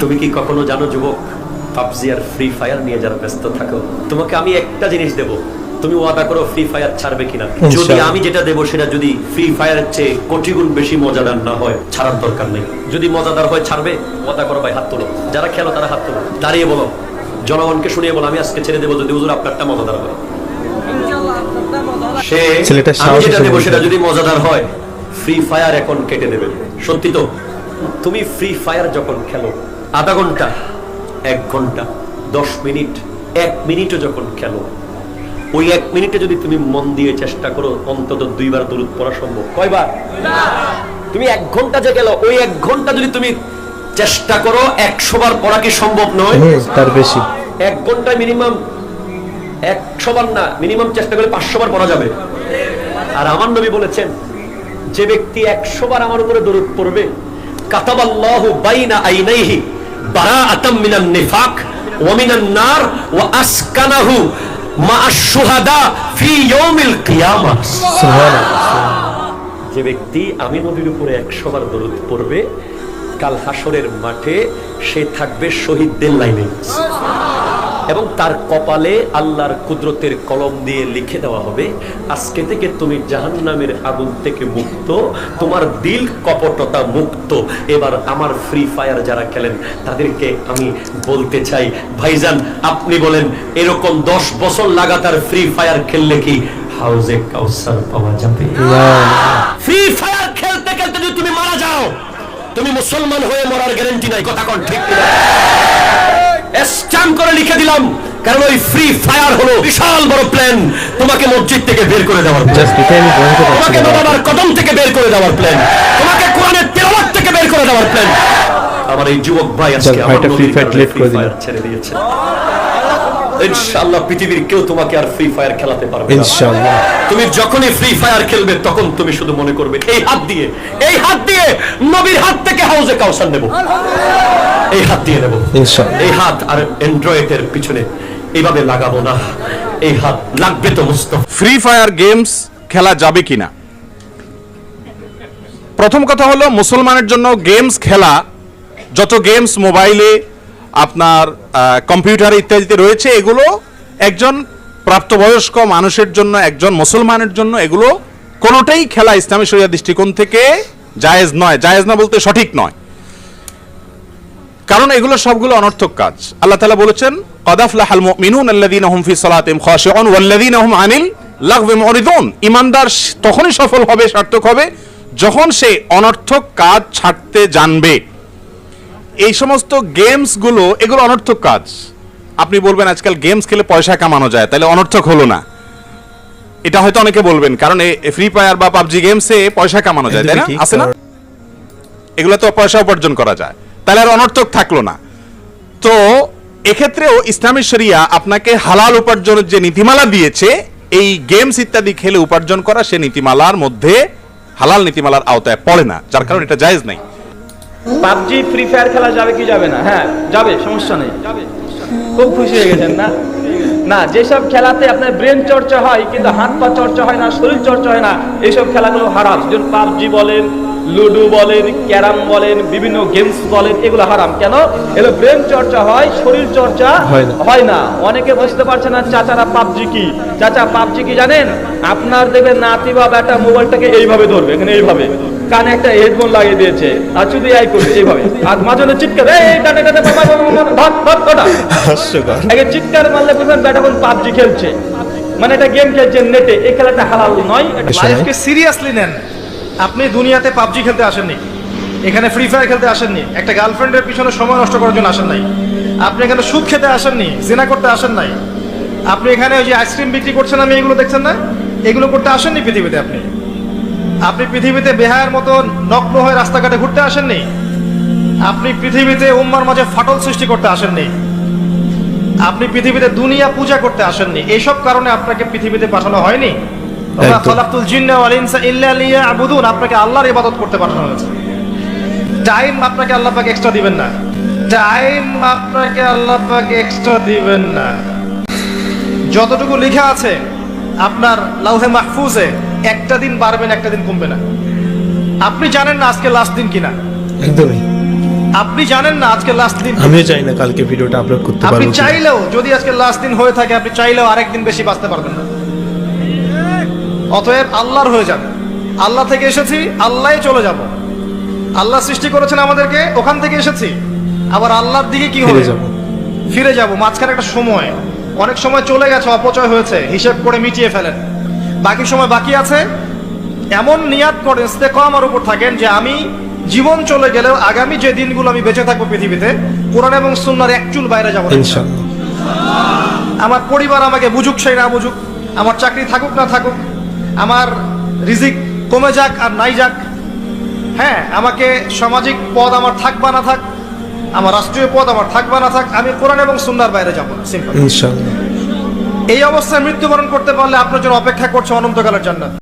তুমি কি কখনো জানো যুবক? পাবজি আর ফ্রি ফায়ার নিয়ে যারা ব্যস্ত থাকো তোমাকে আমি একটা জিনিস দেব। তুমি ওয়াদা করো ফ্রি ফায়ার ছাড়বে কিনা। যদি আমি যেটা দেবো সেটা যদি ফ্রি ফায়ারের চেয়ে কোটি গুণ বেশি মজাদার না হয় ছাড়ার দরকার নেই। যদি মজাদার হয় ছাড়বে ওয়াদা করো ভাই হাত তোলো। যারা খেলো তারা হাত তোলো। দাঁড়িয়ে বলো। জনগণকে শুনিয়ে বলো আমি আজকে ছেড়ে দেবো যদি হুজুর আপনারটা মজাদার হয়। সে ছেলেটা আমি যেটা দেবো সেটা যদি মজাদার হয় ফ্রি ফায়ার এখন কেটে দেবে। সত্যি তো তুমি ফ্রি ফায়ার যখন খেলো আধা ঘণ্টা এক ঘণ্টা দশ মিনিট এক মিনিটও যখন খেলো ওই এক মিনিটে যদি তুমি মন দিয়ে চেষ্টা করো অন্তত দুইবার দূরত পড়া সম্ভব। কয়বার? তুমি এক ঘণ্টা যে গেল ওই এক ঘণ্টা যদি তুমি চেষ্টা করো একশো বার পড়া কি সম্ভব নয়? তার বেশি। এক ঘন্টায় মিনিমাম একশো বার না মিনিমাম চেষ্টা করে পাঁচশো বার পড়া যাবে। আর আমার নবী বলেছেন যে ব্যক্তি একশো বার আমার উপরে দরুদ পড়বে কাতাবাল্লাহু বাইনা আইনাইহি বারাআতাম মিনান নিফাক ওয়া মিনান নার ওয়া আসকানাহু মা আশ-শুহাদা ফি ইয়াউমিল কিয়ামাহ সুবহানাল্লাহ যে ব্যক্তি আমি নবীর উপরে একশো বার দরুদ পড়বে, কাল হাসরের মাঠে সে থাকবে শহীদদের লাইনে। এবং তার কপালে আল্লাহর কুদরতের কলম দিয়ে লিখে দেওয়া হবে, আজকে থেকে তুমি জাহান্নামের আগুন থেকে মুক্ত, তোমার দিল কপটতা মুক্ত। এবার আমার ফ্রি ফায়ার যারা খেলেন, তাদেরকে আমি বলতে চাই, ভাইজান, আপনি বলেন, এরকম দশ বছর লাগাতার ফ্রি ফায়ার খেললে কি হাউজে কাউসার পাওয়া যাবে? ফ্রি ফায়ার খেলতে খেলতে যদি তুমি মারা যাও, তুমি মুসলমান হয়ে মরার গ্যারান্টি নাই, কথা কোন ঠিক স্ট্যাম্প করে লিখে দিলাম কারণ ওই ফ্রি ফায়ার হলো বিশাল বড় প্ল্যান তোমাকে মসজিদ থেকে বের করে দেওয়ার তোমাকে বাবার কদম থেকে বের করে দেওয়ার প্ল্যান তোমাকে কোরআনের তেলাওয়াত থেকে বের করে দেওয়ার প্ল্যান আমার এই যুবক ভাই আজকে আমার কারণে delete free করে দিল। ছেড়ে দিয়েছে। ইনশাআল্লাহ পৃথিবীর কেউ তোমাকে আর ফ্রি ফায়ার খেলাতে পারবে না। ইনশাআল্লাহ। তুমি যখনই ফ্রি ফায়ার খেলবে তখন তুমি শুধু মনে করবে এই হাত দিয়ে এই হাত দিয়ে নবীর হাত হাউজে কাউসার নেব। এই হাত দিয়ে নেব। এই হাত আর অ্যান্ড্রয়েডের পিছনে এইভাবে লাগাবো না। এই হাত লাগবে তো মুস্তফা। ফ্রি ফায়ার গেমস খেলা যাবে কিনা? প্রথম কথা হলো মুসলমানের জন্য গেমস খেলা যত গেমস মোবাইলে আপনার আহ, কম্পিউটারে ইত্যাদিতে রয়েছে এগুলো একজন প্রাপ্তবয়স্ক মানুষের জন্য একজন মুসলমানের জন্য এগুলো কোনোটাই খেলা ইসলামী শরিয়া দৃষ্টিকোণ থেকে জায়েজ নয়, জায়েজ না বলতে সঠিক নয়। কারণ এগুলো সবগুলো অনর্থক কাজ। আল্লাহ তাআলা বলেছেন কদাফলাহাল মুমিনুন আল্লাযীনা হুম ফি সালাতিহিম খাশিউন ওয়াল্লাযীনা হুম আনিল লাগবি মুরিদুন। ঈমানদার স- তখনই সফল হবে, সার্থক হবে, যখন সে অনর্থক কাজ ছাড়তে জানবে। এই সমস্ত গেমসগুলো এগুলো অনর্থক কাজ। আপনি বলবেন, আজকাল গেমস খেলে পয়সা কামানো যায়। তাহলে অনর্থক হলো না। এটা হয়তো অনেকে বলবেন কারণ ফ্রি ফায়ার বা পাবজি গেমসে পয়সা কামানো যায় তাই না? আছে না? এগুলো তো পয়সা উপার্জন করা যায়। তাহলে আর অনর্থক থাকল না। তো এক্ষেত্রেও ইসলামী শরিয়া আপনাকে হালাল উপার্জনের যে নীতিমালা দিয়েছে এই গেমস ইত্যাদি খেলে উপার্জন করা সে নীতিমালার মধ্যে হালাল নীতিমালার আওতায় পড়ে না যার কারণে এটা জায়েজ নাই। পাবজি ফ্রি ফায়ার খেলা যাবে কি যাবে না? হ্যাঁ যাবে সমস্যা নেই। যাবে খুব খুশি হয়ে গেছেন না? না, যেসব খেলাতে আপনার ব্রেন চর্চা হয়, কিন্তু হাত পা চর্চা হয় না, শরীর চর্চা হয় না এইসব খেলাগুলো হারাম। যেমন পাবজি বলেন লুডো বলেন ক্যারাম বলেন বিভিন্ন গেমস বলেন এগুলো হারাম। কেন? এগুলো ব্রেন চর্চা হয় শরীর চর্চা হয় না। অনেকে বুঝতে পারছে না চাচারা পাবজি কি? চাচা পাবজি কি জানেন? আপনার দেখবেন নাতি বা বেটা মোবাইলটাকে এইভাবে ধরবে এখানে এইভাবে। কানে একটা হেডফোন লাগিয়ে দিয়েছে আর শুধু এই করবে এইভাবে। আর মাঝে চিৎকার এই বাবা, বাবা, ধর, ধর, হাস্যকর। আগে চিৎকার মারলে বুঝবেন বেটা কোন পাবজি খেলছে। মানে এটা গেম খেলছে নেটে এই খেলাটা হালাল নয় এটা লাইফকে সিরিয়াসলি নেন। আপনি দুনিয়াতে পাবজি খেলতে আসেননি। এখানে ফ্রি ফায়ার খেলতে আসেননি। একটা গার্লফ্রেন্ডের পিছনে সময় নষ্ট করার জন্য আসেন নাই। আপনি এখানে সুদ খেতে আসেননি, জেনা করতে আসেন নাই। আপনি এখানে ওই যে আইসক্রিম বিক্রি করছেন আমি এগুলো দেখছেন না? এগুলো করতে আসেননি পৃথিবীতে আপনি? আপনি পৃথিবীতে বেহায়ের মতো নগ্ন হয়ে রাস্তাঘাটে ঘুরতে আসেননি? আপনি পৃথিবীতে উম্মার মাঝে ফাটল সৃষ্টি করতে আসেননি? আপনি পৃথিবীতে দুনিয়া পূজা করতে আসেননি? এইসব কারণে আপনাকে পৃথিবীতে পাঠানো হয়নি? আপনাকে আল্লাহর ইবাদত করতে পাঠানো হয়েছে। টাইম আপনাকে আল্লাহ পাক এক্সট্রা দিবেন না। টাইম আপনাকে আল্লাহ পাক এক্সট্রা দিবেন না। যতটুকু লেখা আছে আপনার লাউহে মাহফুজে একটা দিন বাড়বেন একটা দিন কমবে না। আপনি জানেন না আজকে লাস্ট দিন কিনা? একদমই। আপনি জানেন না আজকে লাস্ট দিন আমিও চাই না কালকে ভিডিওটা আপলোড করতে আপনি পারব কি। চাইলেও যদি আজকে লাস্ট দিন হয়ে থাকে আপনি চাইলেও আরেকদিন বেশি বাঁচতে পারবেন না। অতএব আল্লাহর হয়ে যাবে। আল্লাহ থেকে এসেছি আল্লাহই চলে যাব। আল্লাহ সৃষ্টি করেছেন আমাদেরকে ওখান থেকে এসেছি। আবার আল্লাহর দিকে কি হয়ে যাব। ফিরে যাব মাঝখানে একটা সময়। অনেক সময় চলে গেছে অপচয় হয়েছে হিসেব করে মিটিয়ে ফেলেন। বাকি সময় বাকি আছে। এমন নিয়াত করেন ইস্তেকামার উপর থাকেন যে আমি জীবন চলে গেলেও আগামী যে দিনগুলো আমি বেঁচে থাকব পৃথিবীতে কোরআন এবং সুন্নার এক চুল বাইরে যাব। আমার পরিবার আমাকে বুঝুক সেই না বুঝুক। আমার চাকরি থাকুক না থাকুক আমার রিজিক কমে যাক আর নাই যাক। হ্যাঁ আমাকে সামাজিক পদ আমার থাক বা না থাক আমার রাষ্ট্রীয় পদ আমার থাক বা না থাক আমি কোরআন এবং সুন্দর বাইরে যাব সিম্পল। এই অবস্থায় মৃত্যুবরণ করতে পারলে আপনার জন্য অপেক্ষা করছে অনন্তকালের জান্নাত।